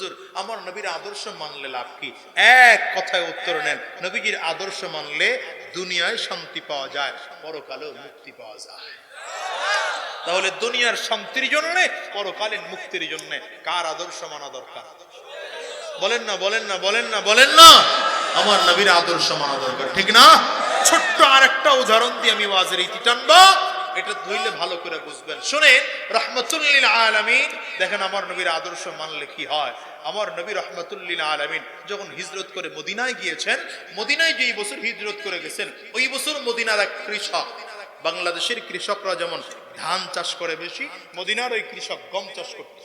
হুজুর, আমার নবীর আদর্শ মানলে লাভ কি? এক কথায় উত্তর নেন, নবীজির আদর্শ মানলে দুনিয়ায় শান্তি পাওয়া যায়, পরকালেও মুক্তি পাওয়া যায়। তাহলে দুনিয়ার শান্তির জন্য পরকালীন মুক্তির জন্য কার আদর্শ মানা দরকার? বলেন না বলেন না বলেন না বলেন না। আমার নবীর আদর্শ মানা দরকার, ঠিক না? ছোট্ট আরেকটা উদাহরণ দিয়ে আমি ওয়াজের ইতি টানবো। এটা ধরলে ভালো করে বুঝবেন। শুনেন রহমতুল্লিল আলামিন দেখেন আমার নবীর আদর্শ মানলে কি হয়? আমার নবী রহমতুল্লিল আলামিন যখন হিজরত করে মদিনায় গিয়েছেন মদিনায় যেই বছর হিজরত করে গেছেন ওই বছর মদিনার এক কৃষক বাংলাদেশের কৃষকরা যেমন ধান চাষ করে বেশি মদিনার ওই কৃষক গম চাষ করত।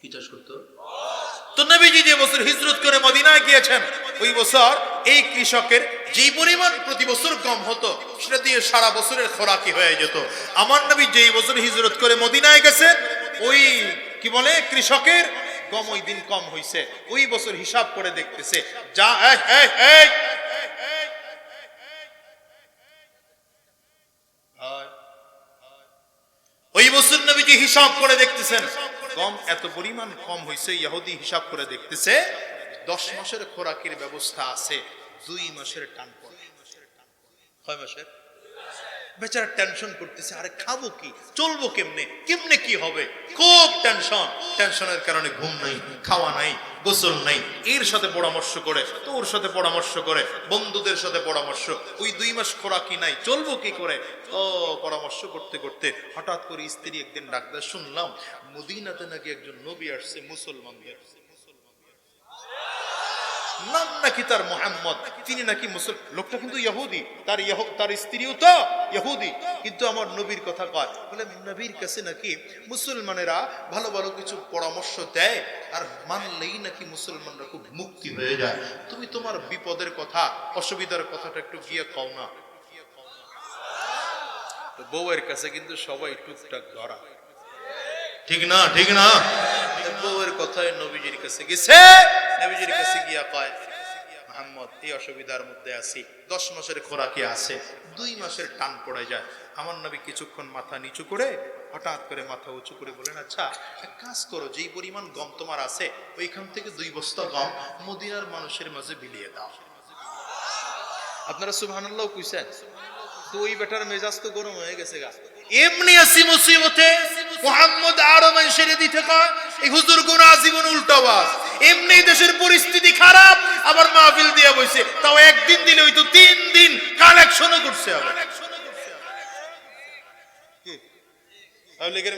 কি চাষ করতো? তো নবীজি যে বছর হিজরত করে মদিনায় গিয়েছেন ওই বছর এই কৃষকের যেই পরিমাণ প্রতি বছর কম হতো, সেটা দিয়ে সারা বছরের খোরাকি হয়ে যেত। আমার নবী যেই বছর হিজরত করে মদিনায় গেছেন ওই কি বলে, কৃষকের গম ওই দিন কম হইছে। ওই বছর হিসাব করে দেখতেছে, যা। ওই বছর নবীজি হিসাব করে দেখতেছেন কম এত পরিমাণ কম হয়েছে ইহুদি হিসাব করে দেখতেছে, দশ মাসের খোরাকির ব্যবস্থা আছে। দুই মাসের টান পড়ে। কয় মাসের? বেচারা টেনশন করতেছে, আরে খাব কি? চলবো কেমনে? কেমনে কি হবে? খুব টেনশন টেনশনের কারণে ঘুম নাই, খাওয়া নাই, গোসল নাই। এর সাথে পরামর্শ করে, তোর সাথে পরামর্শ করে, বন্ধুদের সাথে পরামর্শ। ওই দুই মাস খোরাকি নাই, চলবো কি করে? ও, পরামর্শ করতে করতে হঠাৎ করে স্ত্রী একদিন ডাক্তার শুনলাম, মদিনাতে নাকি একজন নবী আসছে মুসলমানদের নাম নাকি তার মোহাম্মদ? তিনি নাকি মুসল, লোকটা কিন্তু ইহুদি। তার তার স্ত্রীও তো ইহুদি। কিন্তু আমার নবীর কথা কয়, বলে, নবীর কাছে নাকি মুসলমানেরা ভালো ভালো কিছু পরামর্শ দেয়, আর মানলেই নাকি মুসলমানরা খুব মুক্তি হয়ে যায়। তুমি তোমার বিপদের কথা, অসুবিধার কথাটা একটু গিয়ে কও না। বউয়ের কাছে কিন্তু সবাই টুকটাক ধরা। ঠিক না ঠিক না? কথায় নবীজির কাছে গেছে, নবীজির কাছে গিয়া কয়, মোহাম্মদ, এই অসুবিধার মধ্যে আছি। দশ মাসের খোরাকি আছে, দুই মাসের টান পড়ে যায়। আমার নবী কিছুক্ষণ মাথা নিচু করে হঠাৎ করে মাথা উঁচু করে বলেন আচ্ছা এক কাজ করো, যেই পরিমাণ গম তোমার আছে, ওইখান থেকে দুই বস্তা গম মদিনার মানুষের মাঝে বিলিয়ে দাও। আপনারা সুবহানাল্লাহ কইছেন? তো ওই বেটার মেজাজ তো গরম হয়ে গেছে গা। এমনি আসি মুসিবতে। মোহাম্মদ আরও মানুষের দিতে কয় এই হুজুর গুণ আজীবন উল্টাবাস এমনি দেশের পরিস্থিতি খারাপ আবার মাহফিল দিয়ে বইছে। তাও একদিন দিলে ওই তো তিন দিন কালেকশনও করছে আবার।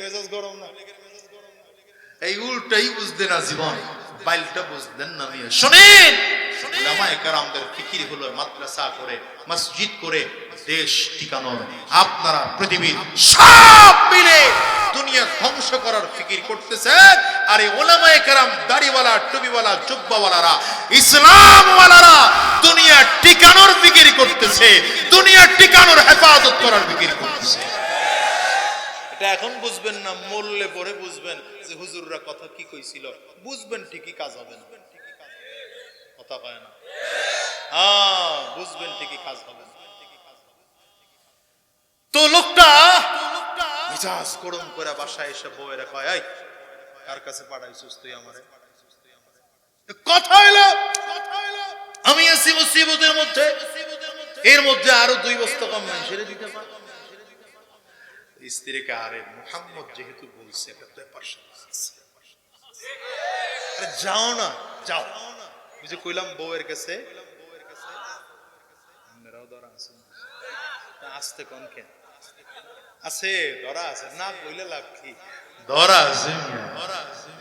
মেজাজ গরম না? এই উল্টাই বুঝতে না জীবন। বাইলটা বুঝতেন না মিয়া? শোনেন উলামায়ে ফিকির হলো মাদ্রাসা করে মসজিদ করে দেশ টিকানোর আপনারা পৃথিবীর সব মিলে দুনিয়া ধ্বংস করার ফিকির করতেছেন। আর এই ওলামায়ে কেরাম দাড়িওয়ালা জুব্বাওয়ালারা ইসলামওয়ালারা দুনিয়া টিকানোর ফিকির করতেছে। দুনিয়া টিকানোর হেফাজত করার ফিকির করতেছে। এখন বুঝবেন না, মরলে পরে বুঝবেন যে হুজুররা কথা কি কইছিল। বুঝবেন ঠিকই কাজ হবে না। কথা কয় না? হ্যাঁ বুঝবেন ঠিকই কাজ হবে না। তো লোকটা মিজাজ গরম করে বাসায় এসে বউয়েরা কয়, এই, কার কাছে পাঠাইছিস তুই আমারে? কথা হইল, আমি আছি মুসিবতের মধ্যে। এর মধ্যে আরও দুই বস্তা কম সেরে দিতে পার স্ত্রীকে আরে মোহাম্মদ যেহেতু বলছে এটা ব্যাপার আরে যাও না যাও। যে কইলাম বউয়ের কাছে। আসতে কোন কেন? আছে ধরা আছে। না কইলে লাভ কি? ধরা আছে।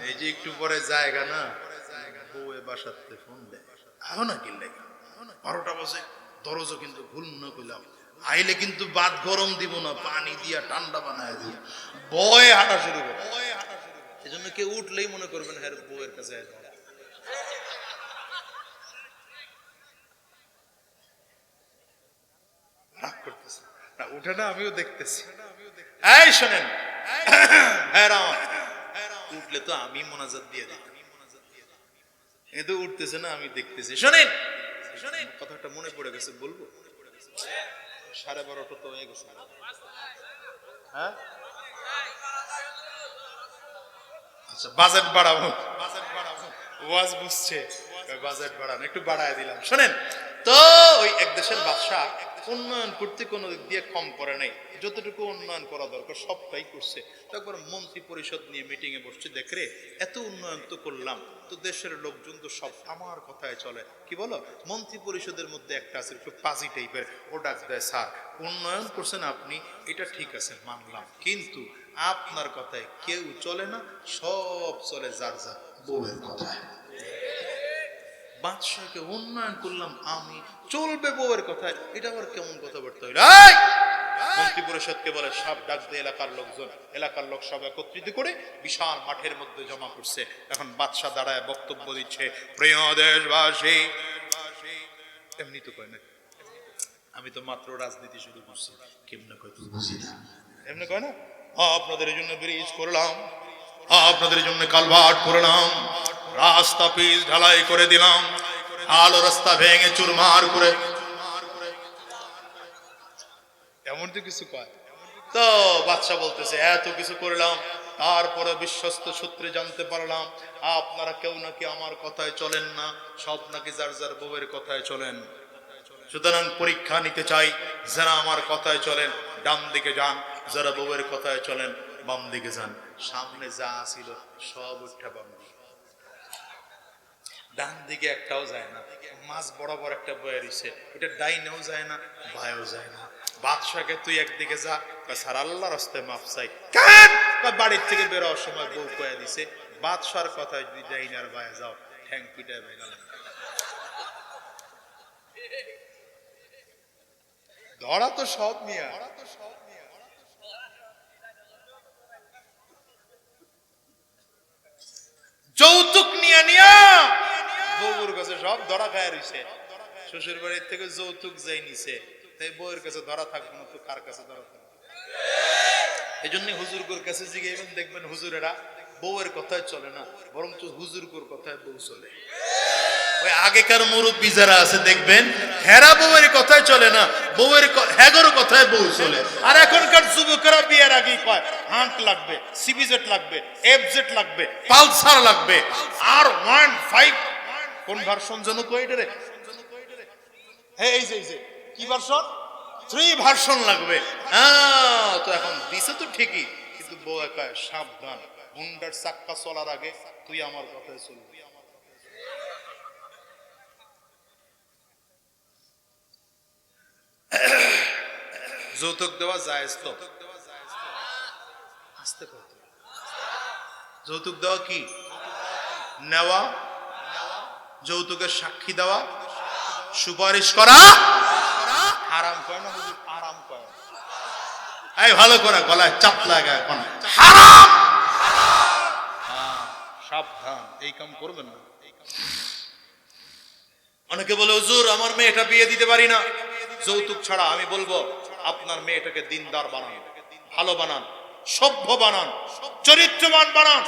এই যে একটু পরে জায়গা না বউয়ে বাসাতে ফোন দেয়। আহ না কিনলে বারোটা বাজে দরজা কিন্তু ভুল না কইলাম। আইলে কিন্তু বাদ গরম দিব না পানি দিয়া ঠান্ডা বানায় দিয়া। বয়ে হাঁটা শুরু করে। এই জন্য কেউ উঠলেই মনে করবেন হ্যাঁ বউয়ের কাছে রাগ করতেছে। না উঠে না আমিও দেখতেছি। এই শোনেন। হ্যাঁ রাম। উঠলে তো আমি মোনাজাত দিয়ে দিতাম। এ তো উঠতেছে না আমি দেখতেছি। শোনেন। শোনেন। কথাটা মনে পড়ে গেছে বলব? সাড়ে বারোটা তো হয়ে গেছে। হ্যাঁ? আচ্ছা বাজেট বাড়াবো। বাজেট বাড়াবো। ওয়াজ বুঝছে। বাজেট বাড়ান। একটু বাড়ায় দিলাম। শোনেন, তো ওই এক দেশের বাদশাহ উন্নয়ন করতে কোনো দিক দিয়ে কম করে নাই। যতটুকু উন্নয়ন করা দরকার, সবটাই করছে। তারপর মন্ত্রী পরিষদ নিয়ে মিটিংয়ে বসছে, দেখ রে, এত উন্নয়ন তো করলাম, তো দেশের লোকজন তো সব আমার কথায় চলে। কি বলো? মন্ত্রী পরিষদের মধ্যে একটা আছে, একটু পাজি টাইপের। ও ডাক দেয়, স্যার, উন্নয়ন করছেন আপনি, এটা ঠিক আছে, মানলাম। কিন্তু আপনার কথায় কেউ চলে না, সব চলে যার যার বউয়ের কথায়। বাদশাহকে উন্নয়ন করলাম আমি। চলবে বউয়ের কথায়। এটা আবার কেমন কথাবার্তা হইল! মন্ত্রী পরিষদকে বলে সব ডাক এলাকার লোকজন, এলাকার লোক সব একত্রিত করে বিশাল মাঠের মধ্যে জমা করছে। এখন বাদশাহ দাঁড়ায় বক্তব্য দিচ্ছে, প্রিয় দেশবাসী, এমনি তো কয় না, আমি তো মাত্র রাজনীতি শুরু করছি। কেমনে কয় তুই বুঝি না? এমনি কয় না? আপনাদের জন্য ব্রিজ করলাম, আপনাদের জন্য কালভার্ট করলাম রাস্তা পিস ঢালাই করে দিলাম। আলো রাস্তা ভেঙে চুরমার করে। এমন তো কিছু কয়? তো বাদশা বলতেছে, এত কিছু করলাম, তারপরে বিশ্বস্ত সূত্রে জানতে পারলাম, আপনারা কেউ নাকি আমার কথায় চলেন না, সব নাকি যার যার বউয়ের কথায় চলেন। সুতরাং পরীক্ষা নিতে চাই, যারা আমার কথায় চলেন, ডান দিকে যান, যারা বউয়ের কথায় চলেন, বাম দিকে যান। সামনে যা ছিল সব উঠা বাম ডান দিকে একটাও যায় না। মাছ বরাবর একটা বয়ে রইছে। এটা ডাইনেও যায় না, বায়ও যায় না। বাদশাকে তুই একদিকে যা সার আল্লাহ রাস্তায় মাপ চাই। বাড়ির থেকে বেরোয়ার সময় বউ কয়ে দিছে। বাদশার কথায় যদি ডাইনে আর বায়ে যাও, ঠ্যাং পিটায় ধরা তো সব মিয়া। যৌতুক নিয়ে নিয়া বউর কাছে সব ধরা খায় রইছে। শ্বশুর বাড়ির থেকে যৌতুক যাই নিছে, তাই বউয়ের কাছে ধরা থাকবে না, তো কার কাছে ধরা থাকবে? এই জন্য হুজুরগুর কাছে জিগাইবেন, দেখবেন হুজুরেরা বউয়ের কথায় চলে না, বরঞ্চ হুজুরগুর কথায় বউ চলে। ওই আগেকার মুরব্বী যারা আছে, দেখবেন হেরা বউয়ের কথায় চলে না, বউয়ের হ্যাগর কথায় বউ চলে। আর এখনকার যুবকেরা বিয়ের আগেই কয়, হান্ট লাগবে, সিবিজেট লাগবে, এফজেট লাগবে, পালসার লাগবে, আর ওয়ান ফাইভ কোন ভার্সন যেন কয় রে? হ্যাঁ এই যে এই যে, কি ভার্সন? থ্রি ভার্সন লাগবে। হ্যাঁ তো এখন দিছে তো ঠিকই, কিন্তু বউ কয় সাবধান। হুন্ডার চাক্কা চলার আগে তুই আমার কথায় চলবি। যৌতুক দেওয়া জায়েজ তো? আস্তে যৌতুক দেওয়া কি? নেওয়া? যৌতুকের সাক্ষী দেওয়া সুপারিশ করা আরাম কয় না আরাম কয়। এই ভালো করে গলায় চাপ লাগা এখন। হারাম! হ্যাঁ, সাবধান এই কাম করবেন না। অনেকে বলে হুজুর আমার মেয়েটা বিয়ে দিতে পারি না। যৌতুক ছাড়া আমি বলব আপনার মেয়েটাকে দিনদার বানান ভালো বানান সভ্য বানান চরিত্রবান বানান।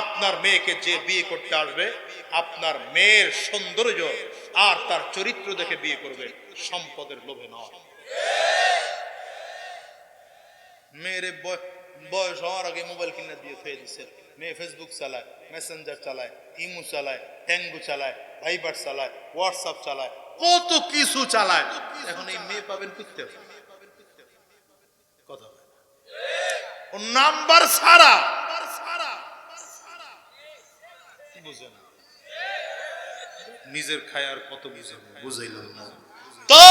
আপনার মেয়েকে যে বিয়ে করতে আসবে আপনার মেয়ের সৌন্দর্য আর তার চরিত্র দেখে বিয়ে করবে সম্পদের লোভে নয়। মেয়ের বয়- বয়স হওয়ার আগে মোবাইল কিনে দিয়ে ফেলে দিচ্ছে মেয়ে ফেসবুক চালায় মেসেঞ্জার চালায় ইমু চালায় ট্যাঙ্গু চালায় ভাইবার চালায় হোয়াটসঅ্যাপ চালায়, কত কিছু চালায়। এখন এই মেয়ে পাবেন করতে কথা নাম্বার ছাড়া। বুঝে না। নিজের খায় আর কত নিজের বুঝাইলাম না। তো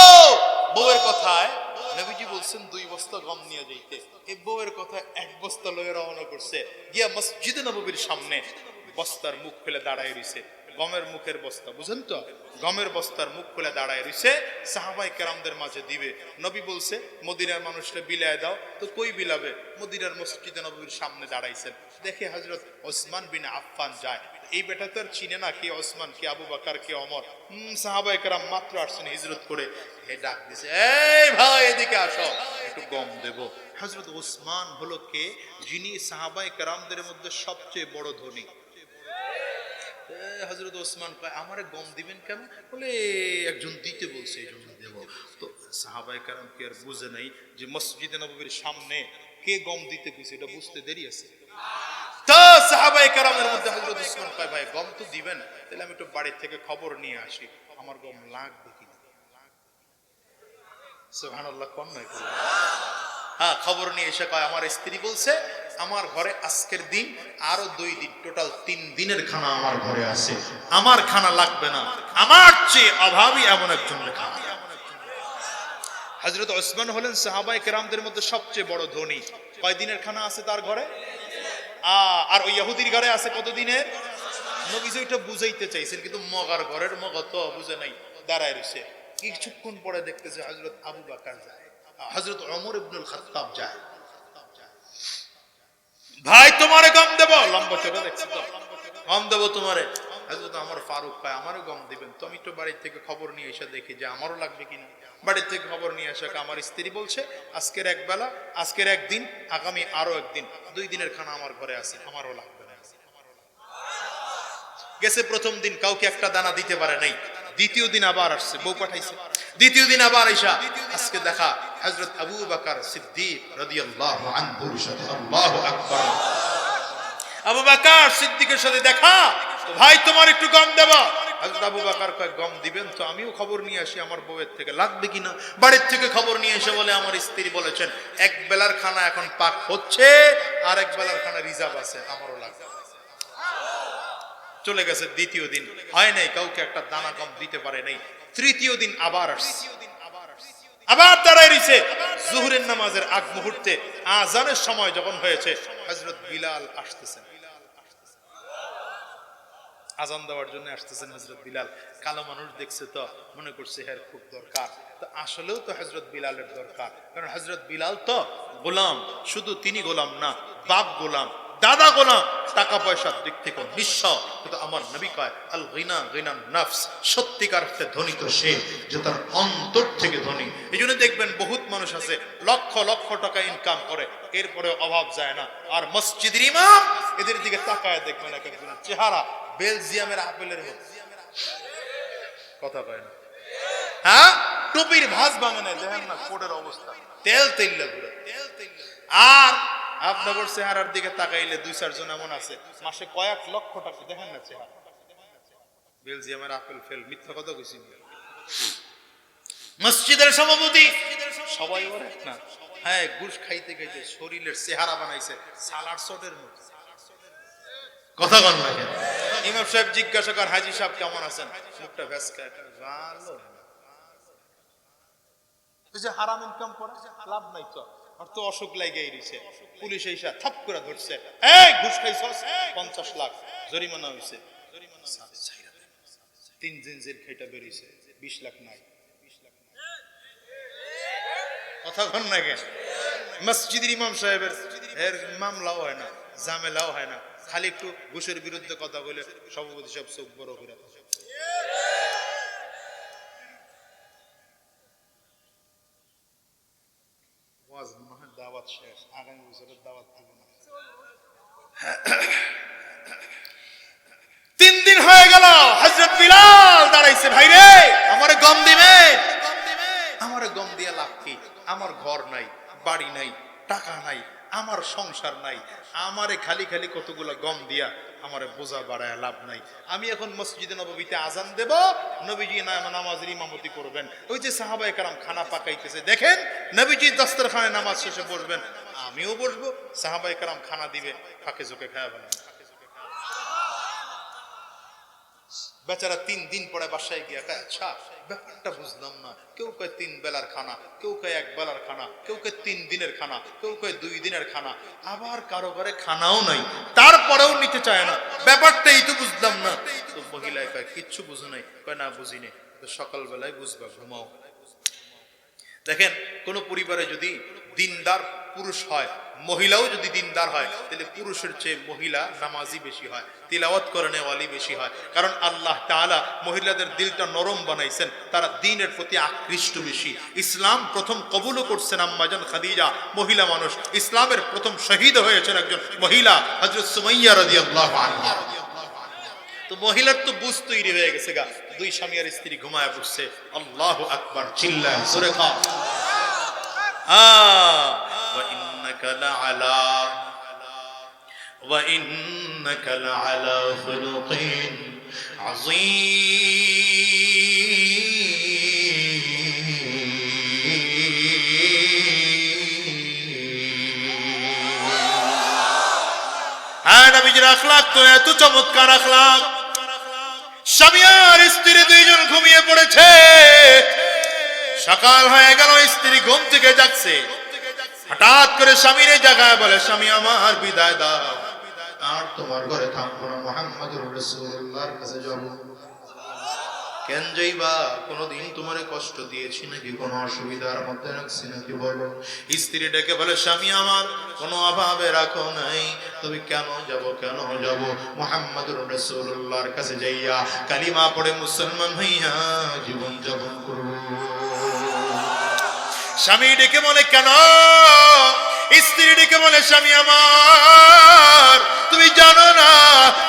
বউয়ের কথায় নবীজি বলছেন দুই বস্তা গম নিয়ে যাইতে। এই বউয়ের কথায় এক বস্তা লয়ে রওনা করছে। গিয়া মসজিদে নবীর সামনে বস্তার মুখ ফেলে দাঁড়ায় রইছে। গমের মুখের বস্তা, বুঝেন তো? গমের বস্তার মুখ খুলে দাঁড়ায় রইছে, সাহাবাই কেরামদের মাঝে দিবে। নবী বলছে, মদিনার মানুষটা বিলায় দাও। তো কই বিলাবে? মদিনার মসজিদে নবীর সামনে দাঁড়াইছেন। দেখে হজরত ওসমান বিন আফফান যায়। এই বেটা তো আর চিনে না কে ওসমান, কে আবু বাকার, কে অমর সাহাবাই কেরাম মাত্র আসছেন হিজরত করে। হে ডাক দিছে, এই ভাই, এদিকে আসো। একটু গম দেব। হজরত ওসমান হলো কে? যিনি সাহাবাই কেরামদের মধ্যে সবচেয়ে বড় ধনী। হজরত ওসমান কয়, আমারে গম দিবেন কেন? বলে, একজন দিতে বলছে এই জন্য দেব। তো সাহাবাই কারণ কি আর বুঝে নাই যে মসজিদে নবীর সামনে কে গম দিতে কইছে, এটা বুঝতে দেরি আছে। তো সাহাবাই কারামের মধ্যে হযরত উসমান কয়, ভাই, গম তো দিবেন, তাহলে আমি একটু বাড়ির থেকে খবর নিয়ে আসি, আমার গম লাগবে কিনা? নয় হ্যাঁ খবর নিয়ে এসে কয়, আমার স্ত্রী বলছে আমার ঘরে আজকের দিন আরও দুই দিন টোটাল তিন দিনের খানা আমার ঘরে আছে। আমার খানা লাগবে না। আমার চেয়ে অভাবী এমন একজন খানা হজরত ওসমান হলেন সাহাবাই কেরামদের মধ্যে সবচেয়ে বড় ধনী। কয় দিনের খানা আছে তার ঘরে? আর ওই ইহুদির ঘরে আছে কত দিনের নবীজি ওইটা বুঝাইতে চাইছেন, কিন্তু মগার ঘরের মগ তো বুঝে নাই, দাঁড়ায় রয়েছে। কিছুক্ষণ পরে দেখতেছে হজরত আবু বাকার যায় হজরত অমর ইবনুল খাত্তাব যায়। ভাই, তোমারে গম দেব। লম্বা চোখে দেখছি তো? গম দেবো তোমারে। আমার ফারুক ভাই, আমারও গম দিবেন। তো আমি একটু বাড়ির থেকে খবর নিয়ে এসে দেখি যে আমারও লাগবে কিনা। বাড়ির থেকে খবর নিয়ে আসে আমার স্ত্রী বলছে, আজকের এক বেলা, আজকের একদিন আগামী আরও একদিন, দুই দিনের খানা আমার ঘরে আছে, আমারও লাগবে না। গেছে প্রথম দিন, কাউকে একটা দানা দিতে পারে নাই। দ্বিতীয় দিন আবার আসছে, বউ পাঠাইছে। দ্বিতীয় দিন আবার আইসা আজকে দেখা হযরত আবু বকর সিদ্দিক রাদিয়াল্লাহু আনহুর সাথে। আল্লাহু আকবার। আবু বকর সিদ্দিকের সাথে দেখা, তো ভাই তোমার একটু গম দেবা। হযরত আবু বকর কয়, গম দিবেন তো আমিও খবর নিয়ে আসি আমার বউয়ের থেকে। লাগবে কিনা বাড়ির থেকে খবর নিয়ে এসে বলে আমার স্ত্রী বলেছেন, এক বেলার খানা এখন পাক হচ্ছে আর এক বেলার খানা রিজার্ভ আছে, আমারও লাগবে। চলে গেছে দ্বিতীয় দিন। হয় নাই, কাউকে একটা দানা কম দিতে পারে নাই। তৃতীয় দিন আবার আবার দাঁড়ায় রইছে। জুহুরের নামাজের আগ মুহূর্তে আজানের সময় যখন হয়েছে, হযরত বিলাল আসতেছেন। আজান দেওয়ার জন্য আসতেছেন হজরত বিলাল। কালো মানুষ দেখছে তো, মনে করছে হ্যাঁ খুব দরকার। তো আসলেও তো হজরত বিলালের দরকার। কারণ হজরত বিলাল তো গোলাম, শুধু তিনি গোলাম না, বাপ গোলাম। দাদা গোলাম টাকা পয়সার দিক থেকে নিঃস্ব। কিন্তু আমার নবী কয়, আল গিনা গিনা নফস, সত্যিকার অর্থে ধনী তো সে যে তার অন্তর থেকে ধনী। এই জন্য দেখবেন বহুত মানুষ আছে, লক্ষ লক্ষ টাকা ইনকাম করে এরপরে অভাব যায় না। আর মসজিদের ইমাম, এদের দিকে তাকায় দেখবেন এক একজনের চেহারা, বেলজিয়ামের আপেলের মতো। কথা কয় না। হ্যাঁ? টুপির ভাঁজ ভাঙে না, দেখেন না কোডের অবস্থা। তেল তেল পুরো আর আপনার চেহারার দিকে তাকাইলে দুই চারজন এমন আছে, মাসে কয়েক লক্ষ টাকা, দেখেন না চেহারা। বেলজিয়ামের আপেল ফেল, মিথ্যা কথা কইছি মসজিদের সভাপতি, সবাই ওর না। হ্যাঁ ঘুষ খাইতে খাইতে শরীরের চেহারা বানাইছে, সালার সটের মতো কথা কন না ইমাম সাহেব জিজ্ঞাসা কর হাজি সাহেব কেমন আছেন? মুখটা ভেসকা ভালো যে হারাম ইনকাম করে, লাভ নাই তো। আর তো অসুখ রইছে পুলিশ এসে থাপ করে ধরছে। এই, ঘুষ পঞ্চাশ লাখ জরিমানা হইছে। তিন বেরিয়েছে। বিশ লাখ নাই। কথা কন না কেন? মসজিদের ইমাম সাহেবের এর মামলাও হয় না ঝামেলাও হয় না। খালি একটু ঘুষের বিরুদ্ধে কথা বলে সভাপতি সব চোখ বড় করে ওয়াজ মনে হয় দাওয়াত শেষ দাওয়াত না। তিন দিন হয়ে গেল হজরত বিলাল দাঁড়াইছে, ভাই রে, আমার গম দিবে আমার গম দিয়ে লাভ কি? আমার ঘর নাই, বাড়ি নাই, টাকা নাই, আমার সংসার নাই, আমারে খালি খালি কতগুলো গম দিয়া আমারে বোঝা বাড়ায় লাভ নাই। আমি এখন মসজিদে নবীতে আজান দেব, নবীজি নামাজের ইমামতি করবেন। ওই যে সাহাবাই কারাম খানা পাকাইতেছে, দেখেন নবীজি দস্তরখানে নামাজ শেষে বসবেন। আমিও বসবো সাহাবাই কারাম খানা দিবে, ফাঁকে চোখে খাওয়া বেচারা তিন দিন পরে বাসায় গিয়ে কয়, আচ্ছা ব্যাপারটা বুঝলাম না। কেউ কয় তিন বেলার খানা কেউ কয় এক বেলার খানা কেউ কয় তিন দিনের খানা কেউ কয় দুই দিনের খানা। আবার কারও ঘরে খানাও নাই তারপরেও নিতে চায় না। ব্যাপারটাই তো বুঝলাম না। তো মহিলায় কয় কিচ্ছু বুঝো নাই। কয় না বুঝিনি। সকালবেলায় বুঝবা ঘুমাও। দেখেন কোন পরিবারে যদি দিনদার পুরুষ হয়, মহিলাও যদি দিনদার হয়, তাহলে পুরুষের চেয়ে মহিলা নামাজি বেশি হয়, তিলাওয়াত করে নেওয়ালি বেশি হয়। কারণ আল্লাহ তাআলা মহিলাদের দিলটা নরম বানাইছেন, তারা দিনের প্রতি আকৃষ্ট বেশি। ইসলাম প্রথম কবুলও করছেন আম্মাজান খাদিজা, মহিলা মানুষ। ইসলামের প্রথম শহীদ হয়েছেন একজন মহিলা, হযরত সুমাইয়া রাদিয়াল্লাহু আনহা। তো মহিলার তো বুঝ তৈরি হয়ে গেছে গা, দুই স্বামী আর স্ত্রী ঘুমায় পড়ছে আল্লাহ আকবার, চিল্লায় জোরে খাও আ ওয়া ইন্নাকা লাআলা وإنك لعلى خلق عظيم হ্যাঁ নবীজির আখলাক তো এত চমৎকার আখলাক স্বামী আর স্ত্রী দুইজন ঘুমিয়ে পড়েছে সকাল হয়ে গেল, স্ত্রী ঘুম থেকে যাচ্ছে। হঠাৎ করে স্বামীরে জাগায় বলে, স্বামী, আমার বিদায় দাও। আর তোমার ঘরে থাকব না, মোহাম্মদুর রাসূলুল্লাহর কাছে যাব। কেন যাইবা? কোনদিন তোমারে কষ্ট দিয়েছি নাকি? কোনো অসুবিধার মধ্যে রাখছি নাকি বলো? স্ত্রী ডেকে বলে, স্বামী, আমার কোনো অভাবে রাখো নাই। তবে কেন যাব কেন যাব? মোহাম্মদুর রাসূলুল্লাহর কাছে যাইয়া কালিমা পড়ে মুসলমান হইয়া জীবন যাপন করব। স্বামী ডেকে বলে, কেন? স্ত্রী ডেকে বলে, স্বামী আমার, তুমি জানো না,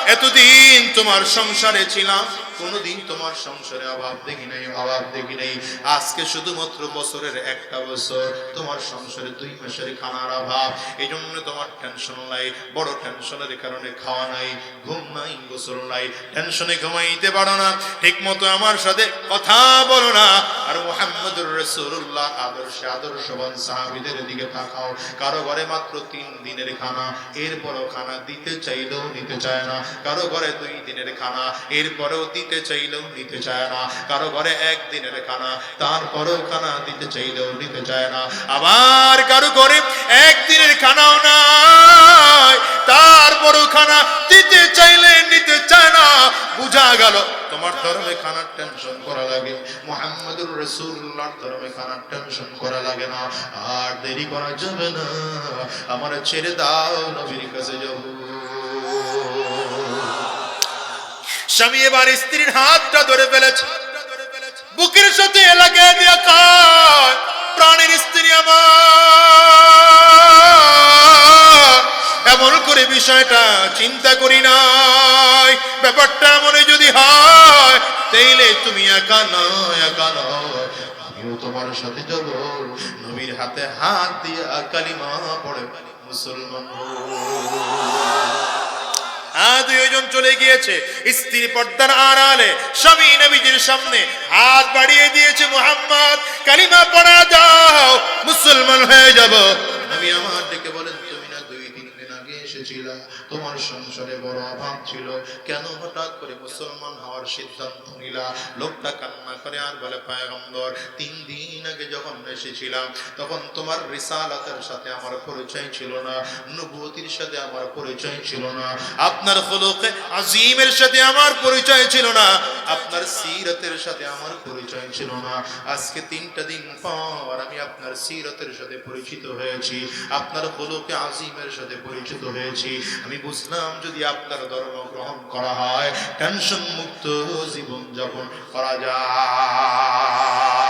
এতদিন তোমার সংসারে ছিলাম। কোনোদিন তোমার সংসারে অভাব দেখি নাই, অভাব দেখি নাই। আজকে শুধুমাত্র বছরের একটা বছর, তোমার সংসারে দুই মাসের খানার অভাব। এই জন্য তোমার টেনশন নাই, বড় টেনশনের কারণে খাওয়া নাই, ঘুম নাই, গোসল নাই। টেনশনে ঘুমাইতে পারো না ঠিক মতো আমার সাথে কথা বলো না। আর মোহাম্মদুর রসুল্লাহ আদর্শে আদর্শবান সাহাবিদের দিকে তাকাও। কারও ঘরে মাত্র তিন দিনের খানা, এরপরও খানা দিতে চাইলেও নিতে চায় না। কারও ঘরে দুই দিনের খানা, এরপরেও দিতে চাইলেও নিতে চায় না। কারও ঘরে একদিনের খানা, তারপরেও খানা দিতে চাইলেও নিতে চায় না। আবার কারও ঘরে একদিনের খানাও নাই, তারপরও খানা দিতে চাইলে নিতে চায় না। বুঝা গেল, তোমার ধর্মে খানার টেনশন করা লাগে। মোহাম্মদুর রসুল্লাহর ধর্মে খানার টেনশন করা লাগে না। আর দেরি করা যাবে না। আমার ছেড়ে দাও নবীর কাছে যাব। স্বামী এবার স্ত্রীর হাতটা ধরে ফেলেছে। বুকের সাথে লাগিয়ে দিয়ে কয়, প্রাণের স্ত্রী আমার। এমন করে বিষয়টা চিন্তা করি নাই। ব্যাপারটা মনে যদি হয়, তাইলে তুমি একা নয় একা নয়। আমিও তোমার সাথে যাব নবীর হাতে হাত দিয়ে কালিমা পড়ে, মুসলমান হ্যাঁ দুইজন চলে গিয়েছে। স্ত্রী পর্দার আড়ালে স্বামী নবীজির সামনে হাত বাড়িয়ে দিয়েছে মোহাম্মদ, কালিমা পড়া যাও, মুসলমান হয়ে যাব। আমি আমার ডেকে বলেন, তুমি না দুই দিন আগে এসেছিলা? তোমার সংসারে বড় অভাব ছিল। কেন হঠাৎ করে মুসলমান হওয়ার সিদ্ধান্ত নিলা? লোকটা কান্না করে আর বলে, পায়গম্বর, তিন দিন আগে যখন এসেছিলাম, তখন তোমার রিসালাতের সাথে আমার পরিচয় ছিল না নবুয়তির সাথে আমার পরিচয় ছিল না, আপনার খলকে আজিমের সাথে আমার পরিচয় ছিল না, আপনার সিরতের সাথে আমার পরিচয় ছিল না। আজকে তিনটা দিন পর আমি আপনার সিরতের সাথে পরিচিত হয়েছি, আপনার খলকে আজিমের সাথে পরিচিত হয়েছি। আমি বুঝলাম যদি আপনার ধর্ম গ্রহণ করা হয় টেনশন মুক্ত জীবন যাপন করা যায়।